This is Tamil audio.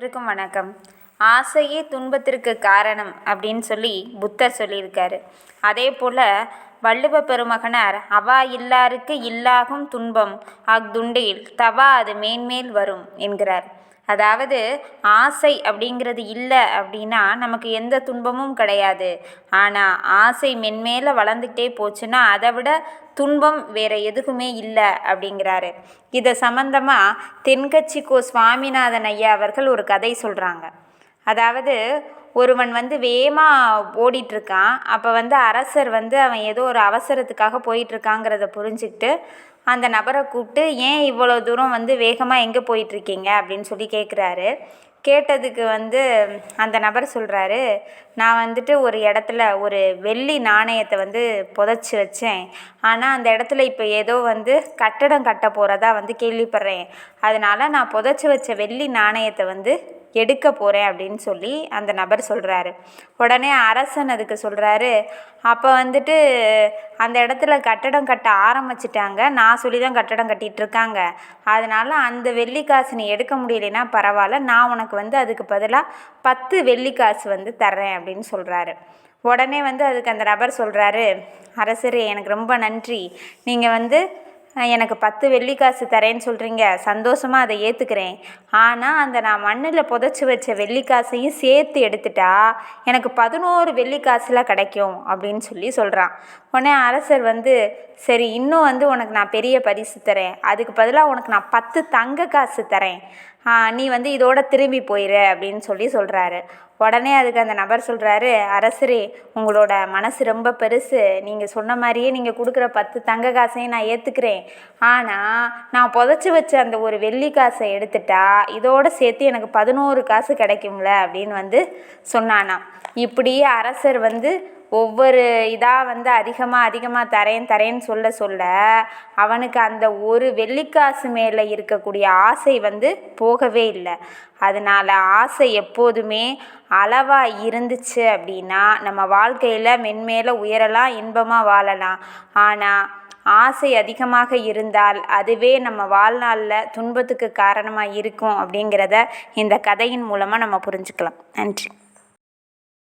இருக்கும் வணக்கம். ஆசையே துன்பத்திற்கு காரணம் அப்படின்னு சொல்லி புத்தர் சொல்லியிருக்காரு. அதே போல் வள்ளுவ பெருமகனார் அவா இல்லாருக்கு இல்லாகும் துன்பம். அக்துண்டில் தவா அது மேன்மேல் வரும் என்கிறார். அதாவது ஆசை அப்படிங்கிறது இல்லை அப்படின்னா நமக்கு எந்த துன்பமும் கிடையாது. ஆனால் ஆசை மென்மேலே வளர்ந்துக்கிட்டே போச்சுன்னா அதை விட துன்பம் வேறு எதுக்குமே இல்லை அப்படிங்கிறாரு. இதை சம்மந்தமாக தென்கட்சி கோ சுவாமிநாதன் ஐயா அவர்கள் ஒரு கதை சொல்கிறாங்க அதாவது ஒருவன் வந்து வேகமாக ஓடிட்டுருக்கான். அப்போ வந்து அரசர் வந்து அவன் ஏதோ ஒரு அவசரத்துக்காக போயிட்டுருக்காங்கிறத புரிஞ்சுக்கிட்டு அந்த நபரை கூப்பிட்டு ஏன் இவ்வளோ தூரம் வந்து வேகமாக எங்கே போயிட்டுருக்கீங்க? அப்படின்னு சொல்லி கேட்குறாரு கேட்டதுக்கு வந்து அந்த நபர் சொல்கிறாரு நான் வந்துட்டு ஒரு இடத்துல ஒரு வெள்ளி நாணயத்தை வந்து புதைச்சி வச்சேன். ஆனால் அந்த இடத்துல இப்போ ஏதோ வந்து கட்டடம் கட்ட போகிறதா வந்து கேள்விப்படுறேன். அதனால் நான் புதைச்சி வச்ச வெள்ளி நாணயத்தை வந்து எடுக்க போகிறேன் அப்படின்னு சொல்லி அந்த நபர் சொல்கிறாரு உடனே அரசன் அதுக்கு சொல்கிறாரு அப்போ வந்துட்டு அந்த இடத்துல கட்டடம் கட்ட ஆரம்பிச்சிட்டாங்க. நான் சொல்லி தான் கட்டடம் கட்டிகிட்டு இருக்காங்க. அதனால் அந்த வெள்ளிக்காசு நீ எடுக்க முடியலைன்னா பரவாயில்ல. நான் உனக்கு வந்து அதுக்கு பதிலாக பத்து வெள்ளிக்காசு வந்து தர்றேன் அப்படின்னு சொல்கிறாரு உடனே வந்து அதுக்கு அந்த நபர் சொல்கிறாரு அரசரே எனக்கு ரொம்ப நன்றி. நீங்கள் வந்து எனக்கு பத்து வெள்ளிக்காசு தரேன்னு சொல்கிறீங்க சந்தோஷமாக அதை ஏற்றுக்கிறேன் ஆனால் அந்த நான் மண்ணில் புதைச்சி வச்ச வெள்ளிக்காசையும் சேர்த்து எடுத்துட்டா எனக்கு பதினோரு வெள்ளிக்காசுலாம் கிடைக்கும் அப்படின்னு சொல்லி சொல்கிறான் உடனே அரசர் வந்து சரி இன்னும் வந்து உனக்கு நான் பெரிய பரிசு தரேன். அதுக்கு பதிலாக உனக்கு நான் பத்து தங்க காசு தரேன். நீ வந்து இதோட திரும்பி போயிரு அப்படின்னு சொல்லி சொல்கிறாரு உடனே அதுக்கு அந்த நபர் சொல்கிறாரு அரசரே உங்களோட மனசு ரொம்ப பெருசு. நீங்கள் சொன்ன மாதிரியே நீங்கள் கொடுக்குற பத்து தங்க காசையும் நான் ஏற்றுக்கிறேன் ஆனால் நான் புதைச்சி வச்ச அந்த ஒரு வெள்ளி காசை எடுத்துட்டா இதோடு சேர்த்து எனக்கு பதினோரு காசு கிடைக்கும்ல? அப்படின்னு வந்து சொன்னானா இப்படியே அரசர் வந்து ஒவ்வொரு இதாக வந்து அதிகமாக அதிகமாக தரேன் தரேன்னு சொல்ல சொல்ல அவனுக்கு அந்த ஒரு வெள்ளிக்காசு மேலே இருக்கக்கூடிய ஆசை வந்து போகவே இல்லை. அதனால் ஆசை எப்போதுமே அளவாக இருந்துச்சு அப்படின்னா நம்ம வாழ்க்கையில் மென்மேலே உயரலாம் இன்பமாக வாழலாம். ஆனால் ஆசை அதிகமாக இருந்தால் அதுவே நம்ம வாழ்நாளில் துன்பத்துக்கு காரணமாக இருக்கும் அப்படிங்கிறத இந்த கதையின் மூலமாக நம்ம புரிஞ்சுக்கலாம். நன்றி.